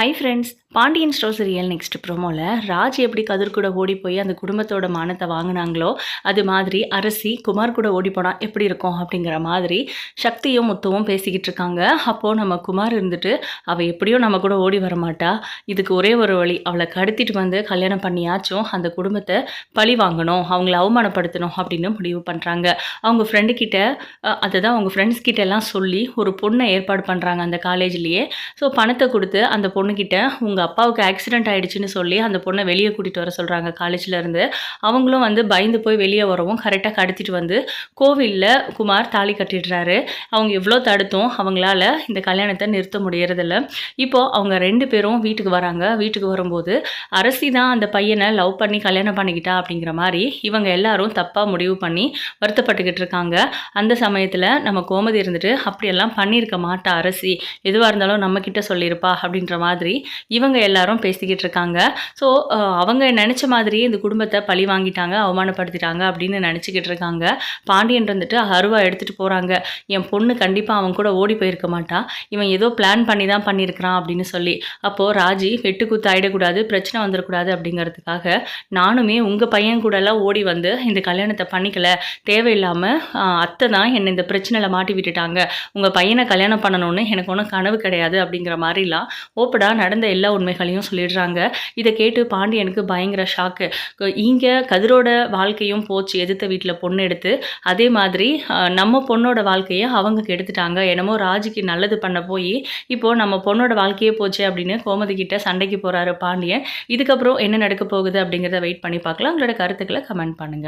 Hi friends Pandian store serial next ப்ரோமோவில் Raj எப்படி கதிர் கூட ஓடி போய் அந்த குடும்பத்தோட மானத்தை வாங்கினாங்களோ அது மாதிரி அரசி குமார் கூட ஓடி போனால் எப்படி இருக்கும் அப்படிங்கிற மாதிரி சக்தியும் முத்துவும் பேசிக்கிட்டு இருக்காங்க. அப்போது நம்ம குமார் இருந்துட்டு அவள் எப்படியோ நம்ம கூட ஓடி வரமாட்டா. இதுக்கு ஒரே ஒரு வழி அவளை கடத்திட்டு வந்து கல்யாணம் பண்ணியாச்சும் அந்த குடும்பத்தை பழி வாங்கணும் அவங்கள அவமானப்படுத்தணும் அப்படின்னு முடிவு பண்ணுறாங்க அவங்க ஃப்ரெண்டு கிட்ட அஹ், அதுதான் அவங்க ஃப்ரெண்ட்ஸ் கிட்ட எல்லாம் சொல்லி ஒரு பொண்ணை ஏற்பாடு பண்ணுறாங்க அந்த காலேஜ்லேயே ஸோ பணத்தை கொடுத்து அந்த பொண்ணுக்கிட்ட உங்கள் அப்பாவுக்கு ஆக்சிடென்ட் ஆகிடுச்சின்னு சொல்லி அந்த பொண்ணை வெளியே கூட்டிகிட்டு வர சொல்கிறாங்க காலேஜிலேருந்து அவங்களும் வந்து பயந்து போய் வெளியே வரவும் கரெக்டாக கடத்திட்டு வந்து கோவிலில் குமார் தாலி கட்டிடுறாரு. அவங்க எவ்வளோ தடுத்தும் அவங்களால இந்த கல்யாணத்தை நிறுத்த முடியறதில்ல. இப்போது அவங்க ரெண்டு பேரும் வீட்டுக்கு வராங்க. வீட்டுக்கு வரும்போது அரசி தான் அந்த பையனை லவ் பண்ணி கல்யாணம் பண்ணிக்கிட்டா அப்படிங்கிற மாதிரி இவங்க எல்லாரும் தப்பாக முடிவு பண்ணி வருத்தப்பட்டுக்கிட்டு இருக்காங்க. அந்த சமயத்தில் நம்ம கோமதி இருந்துட்டு அப்படியெல்லாம் பண்ணியிருக்க மாட்டா அரசி. எதுவாக இருந்தாலும் நம்மக்கிட்ட சொல்லியிருப்பா. அப்படின்ற மாதிரி இவங்க எல்லாரும் பேசிக்கிட்டு இருக்காங்க ஸோ அவங்க நினச்ச மாதிரியே இந்த குடும்பத்தை பழி வாங்கிட்டாங்க அவமானப்படுத்திட்டாங்க அப்படின்னு நினச்சிக்கிட்டு இருக்காங்க பாண்டியன் இருந்துட்டு அருவா எடுத்துகிட்டு போகிறாங்க என் பொண்ணு கண்டிப்பாக அவன் கூட ஓடி போயிருக்க மாட்டான் இவன் ஏதோ பிளான் பண்ணி தான் பண்ணியிருக்கிறான் அப்படின்னு சொல்லி. அப்போது ராஜி வெட்டுக்குத்து ஆகிடக்கூடாது பிரச்சனை வந்துடக்கூடாது அப்படிங்கிறதுக்காக நானுமே உங்கள் பையன் கூடலாம் ஓடி வந்து இந்த கல்யாணத்தை பண்ணிக்கல. தேவையில்லாமல் அத்தை தான் என்னை இந்த பிரச்சனையில் மாட்டி விட்டுட்டாங்க. உங்கள் பையனை கல்யாணம் பண்ணணும்னு எனக்கு ஒன்றும் கனவு கிடையாது அப்படிங்கிற மாதிரிலாம் ஓப்படா நடந்த எல்லா உண்மைகளையும் சொல்லிடுறாங்க. இதை கேட்டு பாண்டியனுக்கு பயங்கர ஷாக்கு இங்கே கதிரோட வாழ்க்கையும் போச்சு எதிர்த்த வீட்டில் பொண்ணு எடுத்து. அதே மாதிரி நம்ம பொண்ணோட வாழ்க்கையை அவங்க கெடுத்துட்டாங்க. என்னமோ ராஜுக்கு நல்லது பண்ண போய் இப்போது நம்ம பொண்ணோட வாழ்க்கையே போச்சு அப்படின்னு கோமதி கிட்ட சண்டைக்கு போகிறாரு பாண்டியன். இதுக்கப்புறம் என்ன நடக்க போகுது அப்படிங்கிறத வெயிட் பண்ணி பார்க்கலாம். உங்களோட கருத்துக்களை கமெண்ட் பண்ணுங்கள்